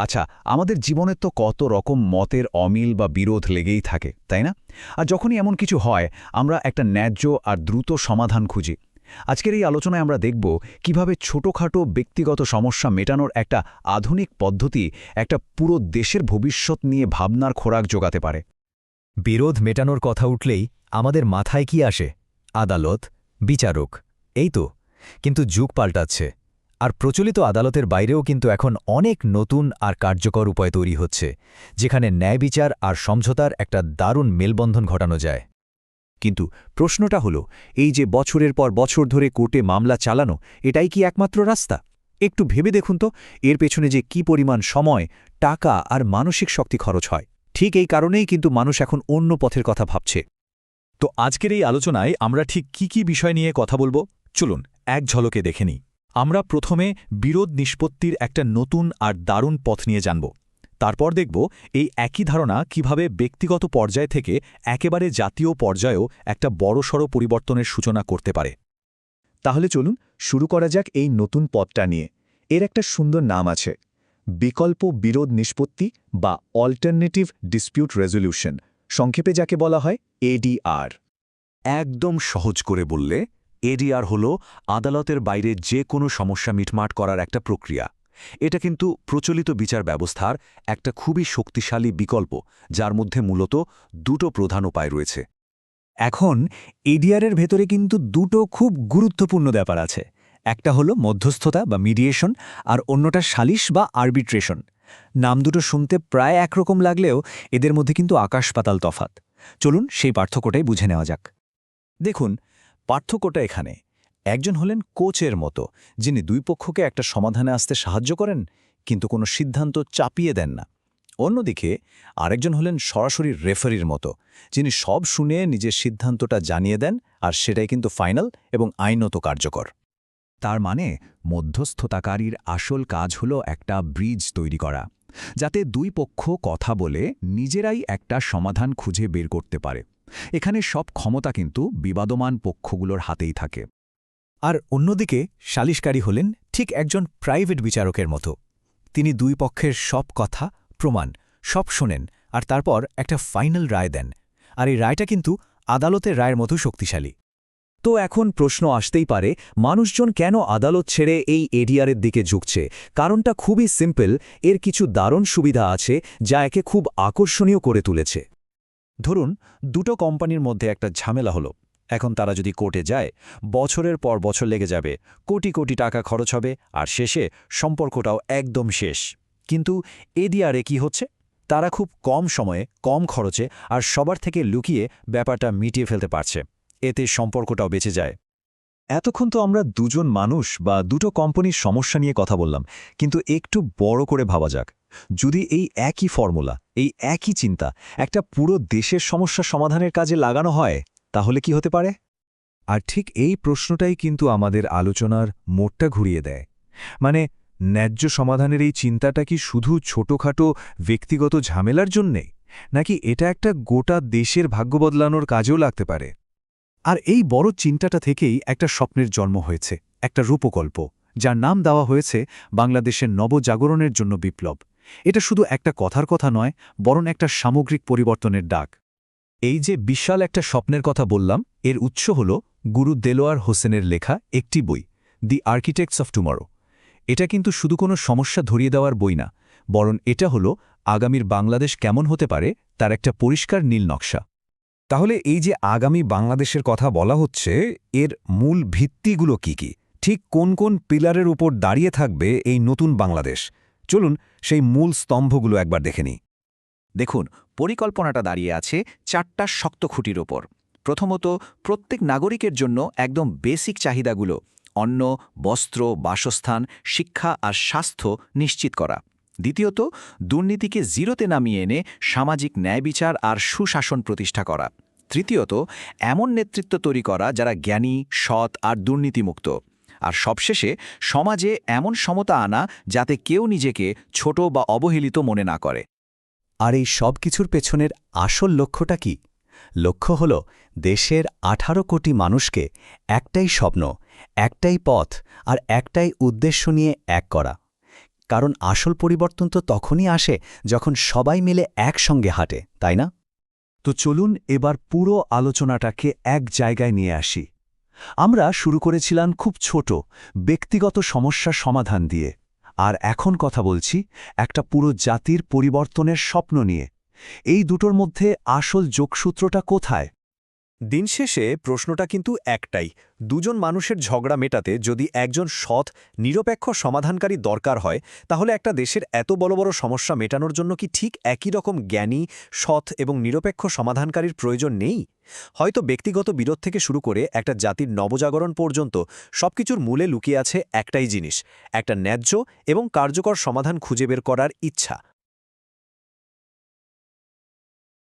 আচ্ছা আমাদের জীবনে তো কত রকম মতের অমিল বা বিরোধ লেগেই থাকে, তাই না? আর যখনই এমন কিছু হয়, আমরা একটা ন্যায্য আর দ্রুত সমাধান খুঁজি। আজকের এই আলোচনায় আমরা দেখব কীভাবে ছোটোখাটো ব্যক্তিগত সমস্যা মেটানোর একটা আধুনিক পদ্ধতি একটা পুরো দেশের ভবিষ্যৎ নিয়ে ভাবনার খোরাক যোগাতে পারে। বিরোধ মেটানোর কথা উঠলেই আমাদের মাথায় কি আসে? আদালত, বিচারক, এই তো। কিন্তু যুগ পাল্টাচ্ছে। আর প্রচলিত আদালতের বাইরেও কিন্তু এখন অনেক নতুন আর কার্যকর উপায় তৈরি হচ্ছে, যেখানে ন্যায় বিচার আর সমঝোতার একটা দারুণ মেলবন্ধন ঘটানো যায়। কিন্তু প্রশ্নটা হলো, এই যে বছরের পর বছর ধরে কোর্টে মামলা চালানো, এটাই কি একমাত্র রাস্তা? একটু ভেবে দেখুন তো, এর পেছনে যে কি পরিমাণ সময়, টাকা আর মানসিক শক্তি খরচ হয়। ঠিক এই কারণেই কিন্তু মানুষ এখন অন্য পথের কথা ভাবছে। তো আজকের এই আলোচনায় আমরা ঠিক কি কি বিষয় নিয়ে কথা বলব? চলুন, এক ঝলকে দেখে নিই। আমরা প্রথমে বিরোধ নিষ্পত্তির একটা নতুন আর দারুণ পথ নিয়ে জানব। তারপর দেখব এই একই ধারণা কীভাবে ব্যক্তিগত পর্যায় থেকে একেবারে জাতীয় পর্যায়েও একটা বড়সড় পরিবর্তনের সূচনা করতে পারে। তাহলে চলুন শুরু করা যাক এই নতুন পথটা নিয়ে। এর একটা সুন্দর নাম আছে, বিকল্প বিরোধ নিষ্পত্তি বা অল্টারনেটিভ ডিসপিউট রেজলিউশন সংক্ষেপে যাকে বলা হয় এডিআর একদম সহজ করে বললে এডিআর হল আদালতের বাইরে যে কোনো সমস্যা মিটমাট করার একটা প্রক্রিয়া। এটা কিন্তু প্রচলিত বিচার ব্যবস্থার একটা খুবই শক্তিশালী বিকল্প, যার মধ্যে মূলত দুটো প্রধান উপায় রয়েছে। এখন এডিআরের ভেতরে কিন্তু দুটো খুব গুরুত্বপূর্ণ ব্যাপার আছে। একটা হলো মধ্যস্থতা বা মিডিয়েশন আর অন্যটা সালিশ বা আরবিট্রেশন নাম দুটো শুনতে প্রায় একরকম লাগলেও এদের মধ্যে কিন্তু আকাশ পাতাল তফাত চলুন সেই পার্থক্যটাই বুঝে নেওয়া যাক। দেখুন পার্থক্যটা এখানে। একজন হলেন কোচের মতো, যিনি দুই পক্ষকে একটা সমাধানে আসতে সাহায্য করেন, কিন্তু কোনো সিদ্ধান্ত চাপিয়ে দেন না। অন্যদিকে, আরেকজন হলেন সরাসরি রেফারির মতো, যিনি সব শুনে নিজের সিদ্ধান্তটা জানিয়ে দেন, আর সেটাই কিন্তু ফাইনাল এবং আইনত কার্যকর। তার মানে মধ্যস্থতাকারীর আসল কাজ হল একটা ব্রিজ তৈরি করা, যাতে দুই পক্ষ কথা বলে নিজেরাই একটা সমাধান খুঁজে বের করতে পারে। এখানে সব ক্ষমতা কিন্তু বিবাদমান পক্ষগুলোর হাতেই থাকে। আর অন্যদিকে সালিশকারী হলেন ঠিক একজন প্রাইভেট বিচারকের মতো। তিনি দুই পক্ষের সব কথা, প্রমাণ, সব শোনেন আর তারপর একটা ফাইনাল রায় দেন। আর এই রায়টা কিন্তু আদালতের রায়ের মতো শক্তিশালী। তো এখন প্রশ্ন আসতেই পারে, মানুষজন কেন আদালত ছেড়ে এই এডিআরের দিকে ঝুঁকছে? কারণটা খুবই সিম্পল, এর কিছু দারুণ সুবিধা আছে যা একে খুব আকর্ষণীয় করে তুলেছে। ধরুন, দুটো কোম্পানির মধ্যে একটা ঝামেলা হলো। এখন তারা যদি কোর্টে যায়, বছরের পর বছর লেগে যাবে, কোটি কোটি টাকা খরচ হবে, আর শেষে সম্পর্কটাও একদম শেষ। কিন্তু এডিআরে কি হচ্ছে? তারা খুব কম সময়ে, কম খরচে, আর সবার থেকে লুকিয়ে ব্যাপারটা মিটিয়ে ফেলতে পারছে। এতে সম্পর্কটাও বেঁচে যায়। এতক্ষণ তো আমরা দুজন মানুষ বা দুটো কোম্পানির সমস্যা নিয়ে কথা বললাম, কিন্তু একটু বড় করে ভাবা যাক। যদি এই একই ফর্মুলা, এই একই চিন্তা একটা পুরো দেশের সমস্যা সমাধানের কাজে লাগানো হয়, তাহলে কি হতে পারে? আর ঠিক এই প্রশ্নটাই কিন্তু আমাদের আলোচনার মোটটা ঘুরিয়ে দেয়। মানে ন্যায্য সমাধানের এই চিন্তাটা কি শুধু ছোটখাটো ব্যক্তিগত ঝামেলার জন্যে? নাকি এটা একটা গোটা দেশের ভাগ্য বদলানোর কাজেও লাগতে পারে? আর এই বড় চিন্তাটা থেকেই একটা স্বপ্নের জন্ম হয়েছে, একটা রূপকল্প, যার নাম দেওয়া হয়েছে বাংলাদেশের নবজাগরণের জন্য বিপ্লব। এটা শুধু একটা কথার কথা নয়, বরং একটা সামগ্রিক পরিবর্তনের ডাক। এই যে বিশাল একটা স্বপ্নের কথা বললাম, এর উৎস হল গুরু দেলোয়ার হোসেনের লেখা একটি বই, দি আর্কিটেক্টস অফ টুমরো এটা কিন্তু শুধু কোনো সমস্যা ধরিয়ে দেওয়ার বই না, বরং এটা হল আগামীর বাংলাদেশ কেমন হতে পারে, তার একটা পরিষ্কার নীল নকশা। তাহলে এই যে আগামী বাংলাদেশের কথা বলা হচ্ছে, এর মূল ভিত্তিগুলো কি কি? ঠিক কোন কোন পিলারের উপর দাঁড়িয়ে থাকবে এই নতুন বাংলাদেশ? চলুন সেই মূল স্তম্ভগুলো একবার দেখে নিই। দেখুন, পরিকল্পনাটা দাঁড়িয়ে আছে চারটা শক্ত খুঁটির ওপর। প্রথমত, প্রত্যেক নাগরিকের জন্য একদম বেসিক চাহিদাগুলো, অন্ন, বস্ত্র, বাসস্থান, শিক্ষা আর স্বাস্থ্য নিশ্চিত করা। দ্বিতীয়ত, দুর্নীতিকে জিরোতে নামিয়ে এনে সামাজিক ন্যায় বিচার আর সুশাসন প্রতিষ্ঠা করা। তৃতীয়ত, এমন নেতৃত্ব তৈরি করা যারা জ্ঞানী, সৎ আর দুর্নীতিমুক্ত। আর সবশেষে সমাজে এমন সমতা আনা যাতে কেউ নিজেকে ছোট বা অবহেলিত মনে না করে। আর এই সব কিছুর পেছনের আসল লক্ষ্যটা কি? লক্ষ্য হল দেশের ১৮ কোটি মানুষকে একটাই স্বপ্ন, একটাই পথ আর একটাই উদ্দেশ্য নিয়ে এক করা। কারণ আসল পরিবর্তন তো তখনই আসে যখন সবাই মিলে একসঙ্গে হাঁটে, তাই না? তো চলুন এবার পুরো আলোচনাটাকে এক জায়গায় নিয়ে আসি। আমরা শুরু করেছিলাম খুব ছোট, ব্যক্তিগত সমস্যা সমাধান দিয়ে। আর এখন কথা বলছি একটা পুরো জাতির পরিবর্তনের স্বপ্ন নিয়ে। এই দুটোর মধ্যে আসল যোগসূত্রটা কোথায়? দিন শেষে প্রশ্নটা কিন্তু একটাই, দুজন মানুষের ঝগড়া মেটাতে যদি একজন সৎ, নিরপেক্ষ সমাধানকারী দরকার হয়, তাহলে একটা দেশের এত বড় বড় সমস্যা মেটানোর জন্য কি ঠিক একই রকম জ্ঞানী, সৎ এবং নিরপেক্ষ সমাধানকারীর প্রয়োজন নেই? হয়তো ব্যক্তিগত বিরোধ থেকে শুরু করে একটা জাতির নবজাগরণ পর্যন্ত সবকিছুর মূলে লুকিয়ে আছে একটাই জিনিস, একটা ন্যায্য এবং কার্যকর সমাধান খুঁজে বের করার ইচ্ছা।